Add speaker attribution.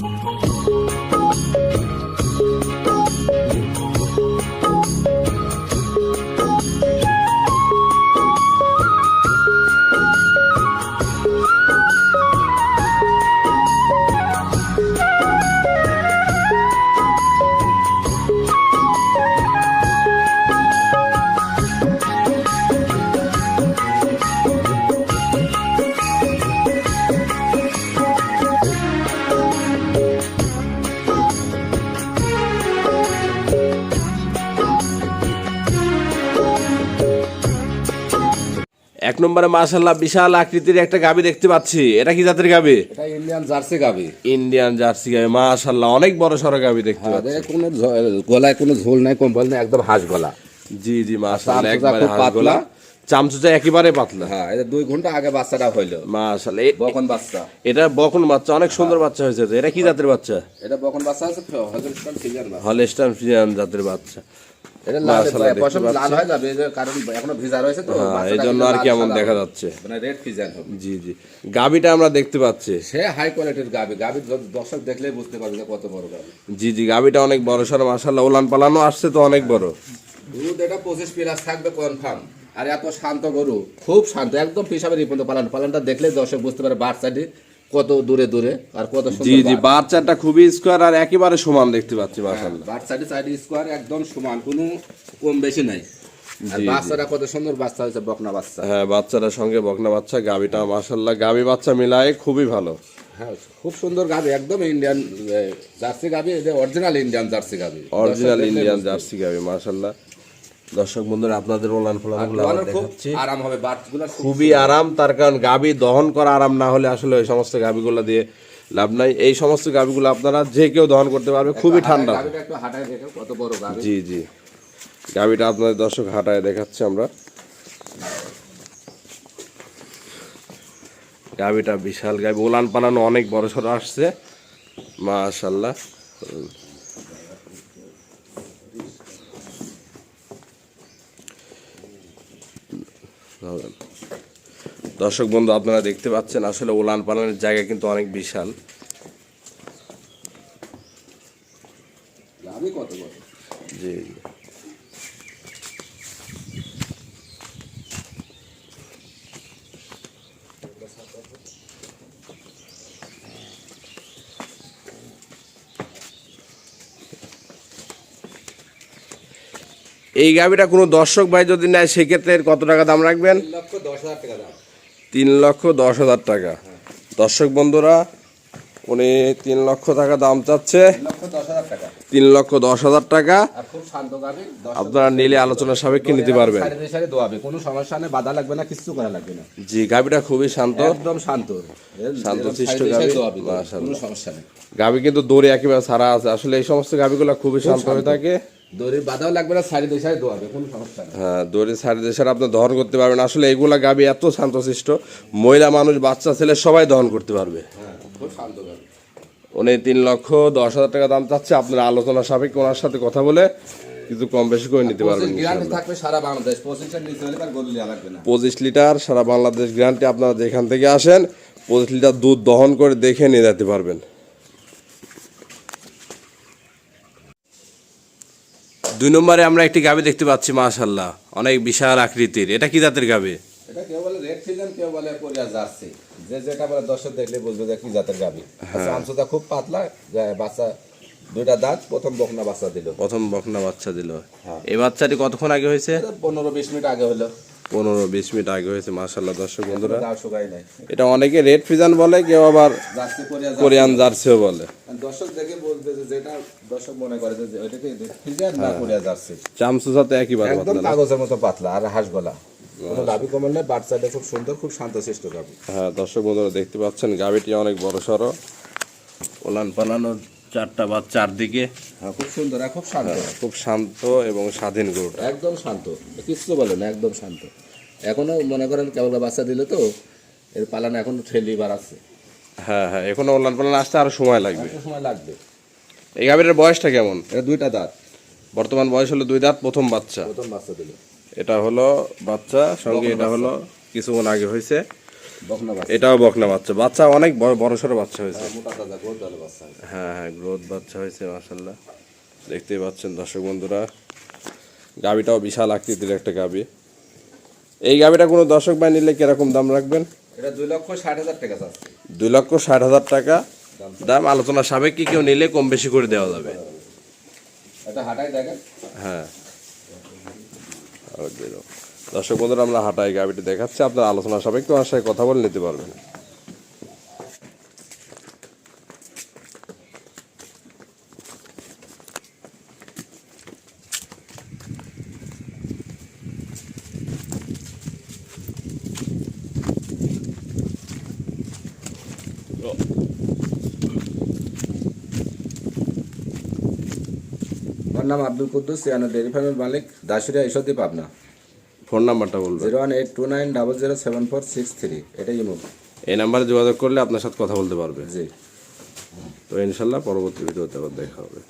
Speaker 1: Thank you. এক নম্বরে মাশাল্লাহ বিশাল আকৃতির একটা গাবি দেখতে পাচ্ছি। এটা কি জাতের গাবি?
Speaker 2: এটা ইন্ডিয়ান জার্সি গাবি।
Speaker 1: ইন্ডিয়ান জার্সি গাবি মাশাল্লাহ অনেক বড় সড়ো গাবি দেখতে
Speaker 2: হ্যাঁ,
Speaker 1: পাচ্ছি।
Speaker 2: কোনো গলায় কোনো ঝোল নাই কম্বল নেই একদম হাঁস গলা।
Speaker 1: জি জি মাশাল্লাহ একবারে
Speaker 2: খুব
Speaker 1: হাঁসগোলা চামচুচা একেবারে পাতলা।
Speaker 2: হ্যাঁ এটা দুই ঘণ্টা আগে বাচ্চাটা হইল।
Speaker 1: মাশাল্লাহ
Speaker 2: বকন বাচ্চা।
Speaker 1: এটা বকন বাচ্চা অনেক সুন্দর বাচ্চা হয়েছে। এটা কি জাতের বাচ্চা?
Speaker 2: এটা বকন বাচ্চা আছে
Speaker 1: জাতের বাচ্চা।
Speaker 2: হয়ে বাচ্চাটা মানে রেড ফিজান হবে।
Speaker 1: জি জি। গাবিটা আমরা দেখতে পাচ্ছি।
Speaker 2: সে হাই কোয়ালিটির গাবি। গাবি দর্শক দেখলেই বুঝতে পারবে কত বড় গাবি।
Speaker 1: জি জি গাবিটা অনেক বড় পালানো আসছে তো অনেক বড়।
Speaker 2: দুধ এটা পঁচিশ প্লাস থাকবে কনফার্ম আর এত শান্ত গরু খুব শান্ত একদম পিসাবে রিপন্ত পালন। পালনটা দেখলে দর্শক বুঝতে পারে সাইডে কত দূরে দূরে আর কত
Speaker 1: জি জি
Speaker 2: বার।
Speaker 1: বাচ্চাটা খুবই স্কোয়ার আর একেবারে সমান দেখতে পাচ্ছি মাশাল্লাহ
Speaker 2: বার সাইডে সাইডে স্কোয়ার একদম সমান কোনো কম বেশি নাই। আর কত সুন্দর বাচ্চা হয়েছে বকনা বাচ্চা।
Speaker 1: হ্যাঁ বাচ্চাটার সঙ্গে বকনা বাচ্চা গাবিটা মাশাল্লাহ গাবি বাচ্চা মিলায় খুবই ভালো।
Speaker 2: হ্যাঁ খুব সুন্দর গাবি একদম ইন্ডিয়ান জার্সি গাবি এটা অরিজিনাল ইন্ডিয়ান জার্সি গাবি
Speaker 1: অরিজিনাল ইন্ডিয়ান জার্সি গাবি মাশাল্লাহ দর্শক বন্ধুরা আপনাদের ওলান দেখাচ্ছি।
Speaker 2: আরাম হবে
Speaker 1: খুবই আরাম তার কারণ গাবি দহন করা আরাম না হলে আসলে ওই সমস্ত গাবিগুলো দিয়ে লাভ নাই। এই সমস্ত গাবিগুলো আপনারা যে কেউ দহন করতে পারবে খুবই ঠান্ডা।
Speaker 2: গাবিটা একটু হাঁটায় দেখো কত বড় গাবি।
Speaker 1: জি জি। গাবিটা আপনাদের দর্শক হাঁটায় দেখাচ্ছি আমরা। গাবিটা বিশাল গাবি ওলান পালানো অনেক বড় সড়ো আসছে। মাশাল্লাহ দর্শক বন্ধু আপনারা দেখতে পাচ্ছেন আসলে ওলান পালানের জায়গা কিন্তু অনেক বিশাল। জি। এই গাবিটা কোনো দর্শক ভাই যদি নেয় সেক্ষেত্রে কত টাকা দাম রাখবেন?
Speaker 2: তিন লক্ষ দশ হাজার টাকা
Speaker 1: দর্শক বন্ধুরা উনি তিন লক্ষ টাকা দাম চাচ্ছে।
Speaker 2: তিন লক্ষ দশ হাজার টাকা।
Speaker 1: আপনারা নিলে আলোচনা সাপেক্ষে নিতে পারবেন।
Speaker 2: কোনো সমস্যা নেই বাধা লাগবে না কিছু করা লাগবে না।
Speaker 1: জি গাবিটা খুবই শান্ত।
Speaker 2: একদম শান্ত।
Speaker 1: শান্ত
Speaker 2: সাইডে
Speaker 1: গাভী,
Speaker 2: কোনো সমস্যা নেই।
Speaker 1: গাবি কিন্তু দৌড়ে একেবারে সারা আছে। আসলে এই সমস্ত গাবিগুলো খুবই শান্ত হয়ে থাকে।
Speaker 2: বাধাও লাগবে না সাইডে সাইডে দোয়াবে কোনো সমস্যা নেই।
Speaker 1: হ্যাঁ দৌড়ে সারি দেশের আপনি দহন করতে পারবেন আসলে এগুলা গাবি এত শান্তশিষ্ট মহিলা মানুষ বাচ্চা ছেলে সবাই দহন করতে পারবে।
Speaker 2: হ্যাঁ খুব শান্ত গাবি।
Speaker 1: উনি তিন লক্ষ দশ হাজার টাকা দাম চাচ্ছে আপনার আলোচনা সাপেক্ষে ওনার সাথে কথা বলে কিছু কম বেশি করে নিতে পারবেন পঁচিশ লিটার সারা বাংলাদেশ গ্যারান্টি আপনারা যেখান থেকে আসেন পঁচিশ লিটার দুধ দহন করে দেখে নিয়ে যেতে পারবেন। দুই নম্বরে আমরা একটি গাবি দেখতে পাচ্ছি মাশাল্লাহ অনেক বিশাল আকৃতির। এটা কি জাতের গাবি?
Speaker 2: এটা কেউ বলে রেড ফিজন কেউ বলে কোরিয়া জার্সি। যে যেটা বলে দর্শক দেখলে বুঝবে যে কি জাতের গাবি। আমসুটা খুব পাতলা বাচ্চা দুইটা দাঁত প্রথম বকনা বাচ্চা দিল।
Speaker 1: প্রথম বকনা বাচ্চা দিল। এই বাচ্চাটি কতক্ষণ আগে হয়েছে?
Speaker 2: পনেরো বিশ মিনিট আগে হলো।
Speaker 1: পনেরো বিশ মিনিট আগে হয়েছে দর্শক বন্ধুরা। এটা অনেকে রেড ফিজান বলে কেউ আবার কোরিয়ান জার্সিও বলে।
Speaker 2: দর্শক দেখে বলবে যে যেটা দর্শক মনে করে যে ওইটাকে ফিজন না কোরিয়া জার্সি
Speaker 1: চামচু সাথে একই বার
Speaker 2: একদম কাগজের মতো পাতলা আর হাঁস গলা। কোনো নেই সাইডে খুব সুন্দর খুব শান্তশিষ্ট গাবি
Speaker 1: হ্যাঁ দর্শক বন্ধুরা দেখতে পাচ্ছেন গাবিটি অনেক বড় সড়ো। ওলান পালানো চারটা বা চারদিকে।
Speaker 2: হ্যাঁ খুব সুন্দর আর খুব শান্ত।
Speaker 1: খুব শান্ত এবং স্বাধীন গরুটা।
Speaker 2: একদম শান্ত কিচ্ছু বলে না একদম শান্ত। এখনও মনে করেন কেবল বাচ্চা দিলে তো এর পালানো এখন ঠেলি বাড়াচ্ছে
Speaker 1: হ্যাঁ হ্যাঁ এখনও ওলান পালানো আসতে আরও সময় লাগবে।
Speaker 2: সময় লাগবে।
Speaker 1: এই গাবিটার বয়সটা কেমন?
Speaker 2: এটা দুইটা দাঁত।
Speaker 1: বর্তমান বয়স হলো দুই দাঁত প্রথম বাচ্চা।
Speaker 2: প্রথম বাচ্চা দিল।
Speaker 1: এটা হলো বাচ্চা সঙ্গে এটা হলো কিছুক্ষণ আগে হয়েছে। এটাও বকনা বাচ্চা। বাচ্চা অনেক বড় সড়ো বাচ্চা হয়েছে।
Speaker 2: বাচ্চা।
Speaker 1: হ্যাঁ হ্যাঁ গ্রোথ বাচ্চা হয়েছে মাসাল্লাহ দেখতেই পাচ্ছেন দর্শক বন্ধুরা গাবিটাও বিশাল আকৃতির একটা গাবি এই গাবিটা কোনো দর্শক ভাই নিলে কীরকম দাম রাখবেন?
Speaker 2: এটা দুই লক্ষ ষাট হাজার টাকা চাচ্ছে।
Speaker 1: দুই লক্ষ ষাট হাজার টাকা। দাম আলোচনা সাবেক কি কেউ নিলে কম বেশি করে দেওয়া যাবে। হ্যাঁ। দর্শক বন্ধুরা আমরা হাটাই গাবিটি দেখাচ্ছি। আপনার আলোচনা সাবেক তোমার সাথে কথা বলে নিতে পারবেন।
Speaker 2: আমার নাম আব্দুল কুদ্দুস সিয়ানো ডেয়ারি ফার্মের মালিক দাসুরিয়া ঈশ্বরদীপ পাবনা।
Speaker 1: ফোন নাম্বারটা বলবেন।
Speaker 2: Zero one eight two nine double zero seven four six three এটাই ইমো।
Speaker 1: এই নাম্বারে যোগাযোগ করলে আপনার সাথে কথা বলতে পারবে।
Speaker 2: জি।
Speaker 1: তো ইনশাল্লাহ পরবর্তী ভিডিওতে আবার দেখা হবে।